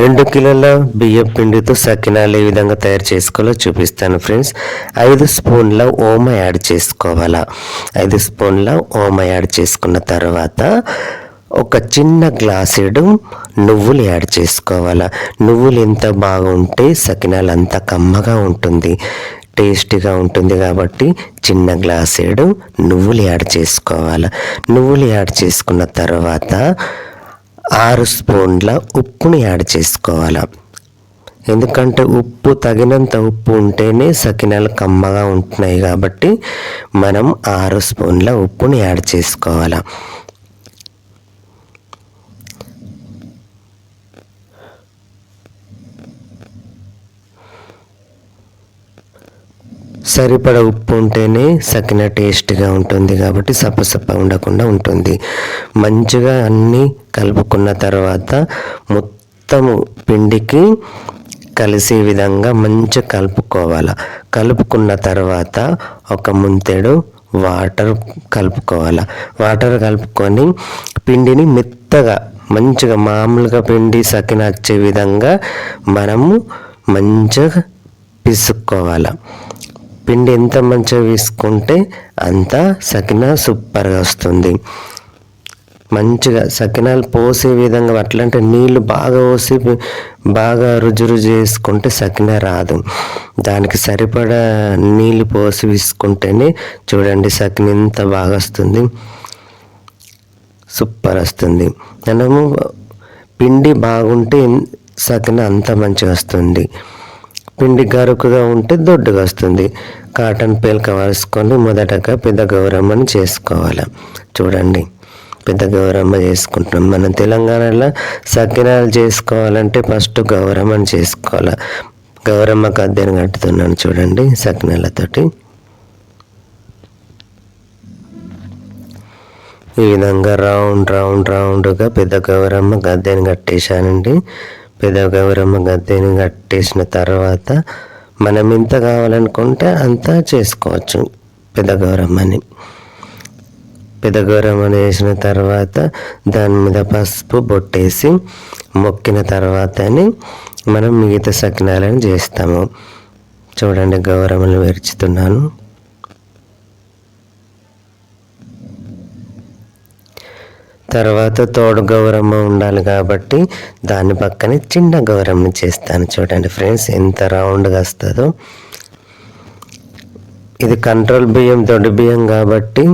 రెండు కిలోల బియ్యం పిండితో సకినాలు ఏ విధంగా తయారు చేసుకోవాలో చూపిస్తాను ఫ్రెండ్స్. ఐదు స్పూన్ల ఓమ యాడ్ చేసుకోవాలా. ఐదు స్పూన్ల ఓమ యాడ్ చేసుకున్న తర్వాత ఒక చిన్న గ్లాసుడు నువ్వులు యాడ్ చేసుకోవాలా. నువ్వులు ఎంత బాగుంటే సకినాలు అంత కమ్మగా ఉంటుంది టేస్టీగా ఉంటుంది కాబట్టి చిన్న గ్లాసేడు నువ్వులు యాడ్ చేసుకోవాలి. నువ్వులు యాడ్ చేసుకున్న తర్వాత ఆరు స్పూన్ల ఉప్పుని యాడ్ చేసుకోవాలి. ఎందుకంటే ఉప్పు తగినంత ఉప్పు ఉంటేనే సకినాలు కమ్మగా ఉంటున్నాయి కాబట్టి మనం ఆరు స్పూన్ల ఉప్పుని యాడ్ చేసుకోవాలి. సరిపడ ఉప్పు ఉంటేనే సకిన టేస్ట్గా ఉంటుంది కాబట్టి సప్పసప్ప ఉండకుండా ఉంటుంది. మంచిగా అన్నీ కలుపుకున్న తర్వాత మొత్తము పిండికి కలిసే విధంగా మంచిగా కలుపుకోవాలి. కలుపుకున్న తర్వాత ఒక ముంతెడు వాటర్ కలుపుకోవాలి. వాటర్ కలుపుకొని పిండిని మెత్తగా మంచిగా మామూలుగా పిండి సకిన వచ్చే విధంగా మనము మంచిగా పిసుక్కోవాలి. పిండి ఎంత మంచిగా వేసుకుంటే అంత సకిన సూపర్గా వస్తుంది. మంచిగా సకినాలు పోసే విధంగా అట్లంటే నీళ్ళు బాగా పోసి బాగా రుజు రుజు చేసుకుంటే సకిన రాదు. దానికి సరిపడా నీళ్ళు పోసి వేసుకుంటేనే చూడండి సకిన ఎంత బాగా వస్తుంది. సూపర్ వస్తుంది. మనము పిండి బాగుంటే సకిన అంత మంచిగా వస్తుంది. పిండి గరుకుగా ఉంటే దొడ్డుగా వస్తుంది. కాటన్ పేలక వేసుకొని మొదటగా పెద్ద గౌరమ్మని చేసుకోవాలి. చూడండి పెద్ద గౌరమ్మ చేసుకుంటున్నాం. మన తెలంగాణలో సకినాలు చేసుకోవాలంటే ఫస్ట్ గౌరమ్మని చేసుకోవాలి. గౌరమ్మ కద్దెను కట్టుతున్నాను చూడండి సకినాలతోటి. ఈ విధంగా రౌండ్ రౌండ్ రౌండ్గా పెద్ద గౌరమ్మ గద్దెని కట్టేశానండి. పెద్ద గౌరమ్మ గద్దెని కట్టేసిన తర్వాత మనం ఎంత కావాలనుకుంటే అంత చేసుకోవచ్చు. పెద్ద గౌరమ్మని పెద్ద గౌరమ్మని వేసిన తర్వాత దాని మీద పసుపు బొట్టేసి మొక్కిన తర్వాతని మనం మిగతా సకినాలను చేస్తాము. చూడండి గౌరమ్మలు విరుచుతున్నాను. తర్వాత తోడు గౌరమ్మ ఉండాలి కాబట్టి దాని పక్కనే చిన్న గౌరమ్మ చేస్తాను చూడండి ఫ్రెండ్స్ ఎంత రౌండ్గా వస్తుందో. ఇది కంట్రోల్ బియ్యం దొడ్డు బియ్యం కాబట్టి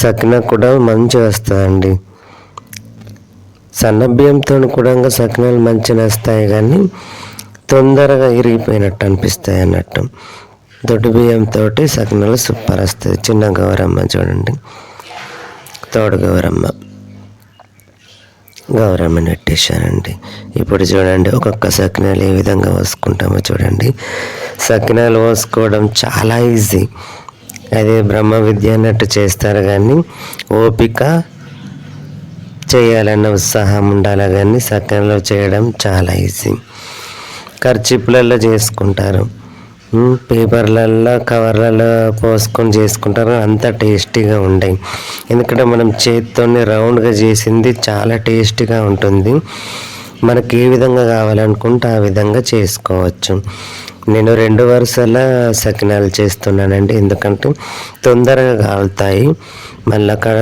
సకిన కూడా మంచిగా వస్తుందండి. సన్న బియ్యంతో కూడా సకినాలు మంచిగా వస్తాయి కానీ తొందరగా ఇరిగిపోయినట్టు అనిపిస్తాయి అన్నట్టు. దొడ్డు బియ్యంతో సకినాలు సూపర్ వస్తుంది చిన్న గౌరమ్మ చూడండి. తోడు గౌరమ్మ. గౌరమ్మ నెట్టేశారండి ఇప్పుడు చూడండి ఒక్కొక్క సకినాలు ఏ విధంగా పోసుకుంటామో చూడండి. సకినాలు పోసుకోవడం చాలా ఈజీ. అదే బ్రహ్మ విద్య అన్నట్టు చేస్తారు కానీ ఓపిక చేయాలన్న ఉత్సాహం ఉండాలి కానీ సకినాలు చేయడం చాలా ఈజీ. ఖర్చిపులలో చేసుకుంటారు. పేపర్లలో కవర్లలో పోసుకొని చేసుకుంటారు. అంత టేస్టీగా ఉంటాయి. ఎందుకంటే మనం చేత్తోనే రౌండ్గా చేసింది చాలా టేస్టీగా ఉంటుంది. మనకి ఏ విధంగా కావాలనుకుంటే ఆ విధంగా చేసుకోవచ్చు. నేను రెండు వరుసల సకినాలు చేస్తున్నానండి. ఎందుకంటే తొందరగా కాలుతాయి. మళ్ళీ కడ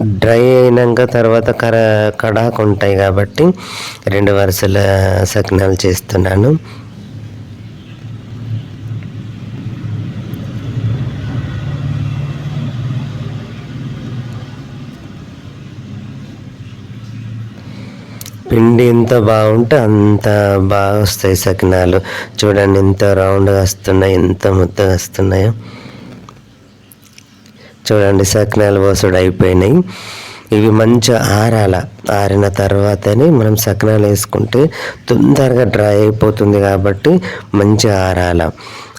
డ్రై అయినాక తర్వాత కర కడాకు ఉంటాయి కాబట్టి రెండు వరుసల సకినాలు చేస్తున్నాను. పిండి ఎంత బాగుంటే అంత బాగా వస్తాయి సకినాలు. చూడండి ఎంత రౌండ్గా వస్తున్నాయి ఎంత ముద్దగా వస్తున్నాయో. చూడండి సకినాలు పోసుడు అయిపోయినాయి ఇవి మంచిగా ఆరాల ఆరిన తర్వాతనే మనం సకినాలు వేసుకుంటే తొందరగా డ్రై అయిపోతుంది కాబట్టి మంచిగా ఆరాల.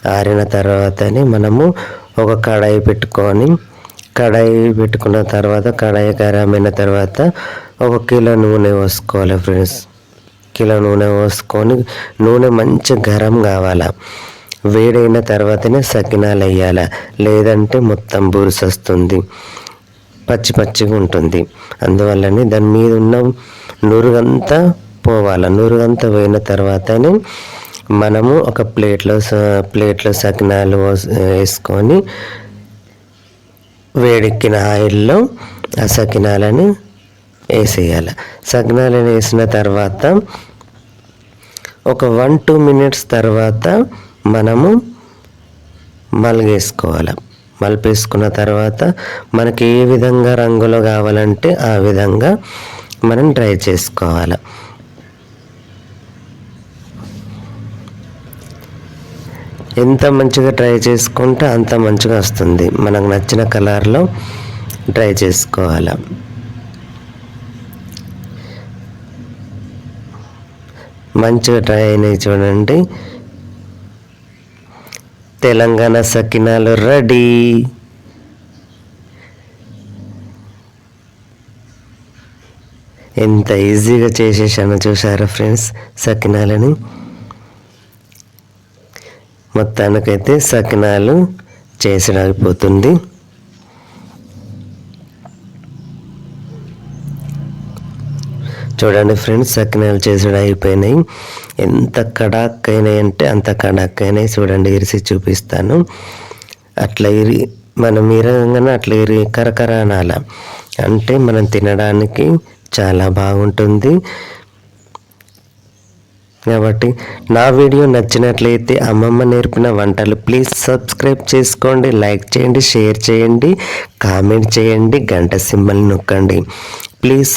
ఆరిన తర్వాతనే మనము ఒక కడాయి పెట్టుకొని కడాయి పెట్టుకున్న తర్వాత కడాయి గరం అయిన తర్వాత ఒక కిలో నూనె పోసుకోవాలి ఫ్రెండ్స్. కిలో నూనె పోసుకొని నూనె మంచి గరం కావాలి. వేడైన తర్వాతనే సకినాలు వేయాలి. లేదంటే మొత్తం బురుసు వస్తుంది. పచ్చి పచ్చిగా ఉంటుంది. అందువల్లనే దాని మీద ఉన్న నురుగంతా పోవాలి. నురుగంతా పోయిన తర్వాతనే మనము ఒక ప్లేట్లో ప్లేట్లో సకినాలు వేసుకొని వేడెక్కిన ఆయిల్లో ఆ సకినాలను వేసేయాలి. సగ్నాలు వేసిన తర్వాత ఒక వన్ టూ మినిట్స్ తర్వాత మనము మలిగేసుకోవాలి. మలిపేసుకున్న తర్వాత మనకి ఏ విధంగా రంగులో కావాలంటే ఆ విధంగా మనం డ్రై చేసుకోవాలి. ఎంత మంచిగా ట్రై చేసుకుంటే అంత మంచిగా వస్తుంది. మనకు నచ్చిన కలర్లో డ్రై చేసుకోవాలి. మంచిగా డ్రై అయినాయి చూడండి. తెలంగాణ సకినాలు రెడీ ఎంత ఈజీగా చేసేసాను చూసారా ఫ్రెండ్స్ సకినాలని? మొత్తానికైతే సకినాలు చేసడం చూడండి ఫ్రెండ్స్ సకినాలు చేసడం అయిపోయినాయి. ఎంత కడాక్కైనాయి అయినాయి అంటే అంత కడాక్కైనాయి. అయినాయి చూడండి ఇరిసి చూపిస్తాను. అట్లా ఇరి మనం ఇరగంగానే అట్లా ఇరి కరకర అనాల. అంటే మనం తినడానికి చాలా బాగుంటుంది. కాబట్టి నా వీడియో నచ్చినట్లయితే అమ్మమ్మ నేర్పిన వంటలు ప్లీజ్ సబ్స్క్రైబ్ చేసుకోండి లైక్ చేయండి షేర్ చేయండి కామెంట్ చేయండి గంట సింబల్ నొక్కండి. ప్లీజ్